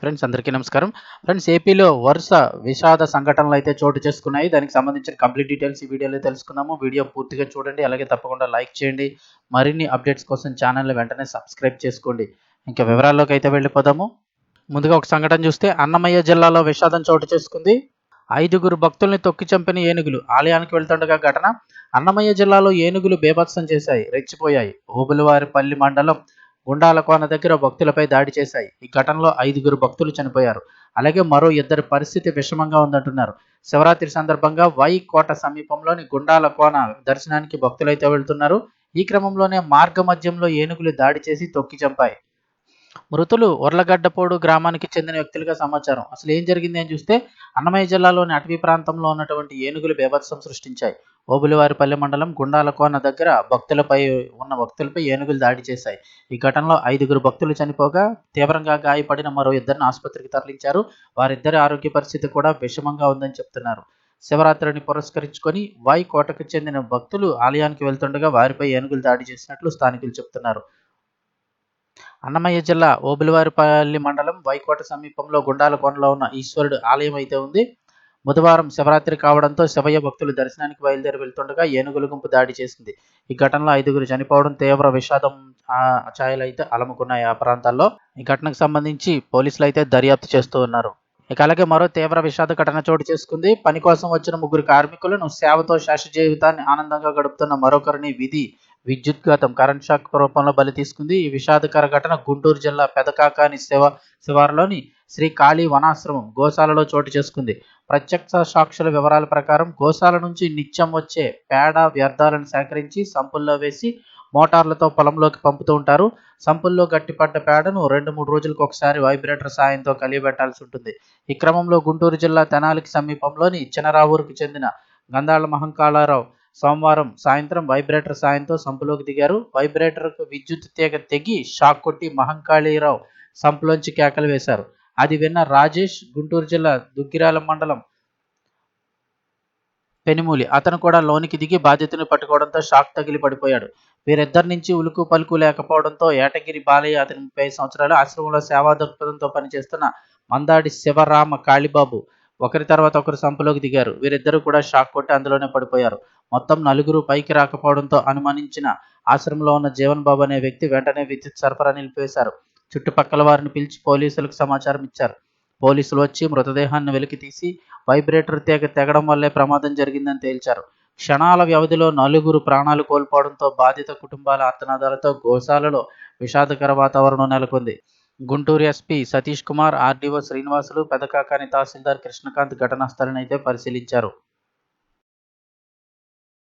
Friends అందరికీ నమస్కారం. Friends ఏపీలో వరుస విషాద సంఘటనలు అయితే చోటు చేసుకున్నాయి. దానికి సంబంధించిన కంప్లీట్ డీటెయిల్స్ ఈ వీడియోలో తెలుసుకుందాము. వీడియో పూర్తిగా చూడండి. అలాగే తప్పకుండా లైక్ చేయండి. మరిన్ని అప్డేట్స్ కోసం ఛానల్ వెంటనే సబ్స్క్రైబ్ చేసుకోండి. ఇంకా వివరాల్లోకి అయితే వెళ్ళిపోదాము. ముందుగా ఒక సంఘటన చూస్తే అన్నమయ్య జిల్లాలో విషాదం చోటు చేసుకుంది. ఐదుగురు భక్తుల్ని తొక్కి చంపిన ఏనుగులు ఆలయానికి వెళ్తుండగా ఘటన. అన్నమయ్య జిల్లాలో ఏనుగులు బేభత్సం చేశాయి. రెచ్చిపోయాయి. ఓబులవారిపల్లి మండలం గుండాలకోన దగ్గర భక్తులపై దాడి చేశాయి. ఈ ఘటనలో ఐదుగురు భక్తులు చనిపోయారు. అలాగే మరో ఇద్దరి పరిస్థితి విషమంగా ఉందంటున్నారు. శివరాత్రి సందర్భంగా వై కోట సమీపంలోని గుండాల కోన దర్శనానికి భక్తులైతే వెళ్తున్నారు. ఈ క్రమంలోనే మార్గ మధ్యంలో ఏనుగులు దాడి చేసి తొక్కి చంపాయి. మృతులు ఉర్లగడ్డపోడు గ్రామానికి చెందిన వ్యక్తులుగా సమాచారం. అసలు ఏం జరిగింది అని చూస్తే అన్నమయ్య జిల్లాలోని అటవీ ప్రాంతంలో ఉన్నటువంటి ఏనుగులు బేభత్సం సృష్టించాయి. ఓబులివారిపల్లి మండలం గుండాలకోన దగ్గర భక్తులపై ఉన్న భక్తులపై ఏనుగులు దాడి చేశాయి. ఈ ఘటనలో ఐదుగురు భక్తులు చనిపోగా తీవ్రంగా గాయపడిన మరో ఇద్దరిని ఆసుపత్రికి తరలించారు. వారిద్దరి ఆరోగ్య పరిస్థితి కూడా విషమంగా ఉందని చెప్తున్నారు. శివరాత్రిని పురస్కరించుకొని వై కోటకు చెందిన భక్తులు ఆలయానికి వెళ్తుండగా వారిపై ఏనుగులు దాడి చేసినట్లు స్థానికులు చెప్తున్నారు. అన్నమయ్య జిల్లా ఓబులివారిపల్లి మండలం వైకోట సమీపంలో గుండాలకోనలో ఉన్న ఈశ్వరుడు ఆలయం అయితే ఉంది. బుధవారం శివరాత్రి కావడంతో శివయ్య భక్తులు దర్శనానికి బయలుదేరి వెళ్తుండగా ఏనుగుల గుంపు దాడి చేసింది. ఈ ఘటనలో ఐదుగురు చనిపోవడం తీవ్ర విషాదం ఛాయలు అయితే అలముకున్నాయి. ఆ ప్రాంతాల్లో ఈ ఘటనకు సంబంధించి పోలీసులు అయితే దర్యాప్తు చేస్తూ ఉన్నారు. ఇక అలాగే మరో తీవ్ర విషాద ఘటన చోటు చేసుకుంది. పని కోసం వచ్చిన ముగ్గురు కార్మికులను సేవతో శాశ్వత జీవితాన్ని ఆనందంగా గడుపుతున్న మరొకరిని విధి విద్యుద్ఘాతం కరెంట్ షాక్ రూపంలో బలి తీసుకుంది. ఈ విషాదకర ఘటన గుంటూరు జిల్లా పెదకాకాని శివ శివారులోని శ్రీ కాళీ వనాశ్రమం గోశాలలో చోటు చేసుకుంది. ప్రత్యక్ష సాక్షుల వివరాల ప్రకారం గోశాల నుంచి నిత్యం వచ్చే పేడ వ్యర్థాలను సేకరించి సంపుల్లో వేసి మోటార్లతో పొలంలోకి పంపుతూ ఉంటారు. సంపుల్లో గట్టిపడ్డ పేడను రెండు మూడు రోజులకు ఒకసారి వైబ్రేటర్ సాయంతో కలియబెట్టాల్సి ఉంటుంది. ఈ క్రమంలో గుంటూరు జిల్లా తెనాలికి సమీపంలోని చినరావూరుకు చెందిన గంధాళ మహంకాళారావు సోమవారం సాయంత్రం వైబ్రేటర్ సాయంతో సంపులోకి దిగారు. వైబ్రేటర్కు విద్యుత్ తీగ తెగి షాక్ కొట్టి మహంకాళీరావు సంపులోంచి కేకలు వేశారు. అది విన్న రాజేష్ గుంటూరు జిల్లా దుగ్గిరాల మండలం పెనుమూలి. అతను కూడా లోనికి దిగి బాధ్యతను పట్టుకోవడంతో షాక్ తగిలి పడిపోయాడు. వీరిద్దరి నుంచి ఉలుకు పలుకు లేకపోవడంతో ఏటగిరి బాలయ్య అతని ముప్పై సంవత్సరాలు ఆశ్రమంలో సేవా దృక్పథంతో పనిచేస్తున్న మందాడి శివరామ కాళీబాబు ఒకరి తర్వాత ఒకరు సంపులోకి దిగారు. వీరిద్దరూ కూడా షాక్ కొట్టి అందులోనే పడిపోయారు. మొత్తం నలుగురు పైకి రాకపోవడంతో అనుమానించిన ఆశ్రమంలో ఉన్న జీవన్ బాబు అనే వ్యక్తి వెంటనే విద్యుత్ సరఫరా నిలిపివేశారు. చుట్టుపక్కల వారిని పిలిచి పోలీసులకు సమాచారం ఇచ్చారు. పోలీసులు వచ్చి మృతదేహాన్ని వెలికి తీసి వైబ్రేటర్ తెగ తెగడం వల్లే ప్రమాదం జరిగిందని తేల్చారు. క్షణాల వ్యవధిలో నలుగురు ప్రాణాలు కోల్పోవడంతో బాధిత కుటుంబాల ఆర్తనాదాలతో గోశాలలో విషాదకర వాతావరణం నెలకొంది. గుంటూరు ఎస్పీ సతీష్ కుమార్ ఆర్డీఓ శ్రీనివాసులు పెదకాకాని తహసీల్దార్ కృష్ణకాంత్ ఘటనా స్థలిని అయితే పరిశీలించారు.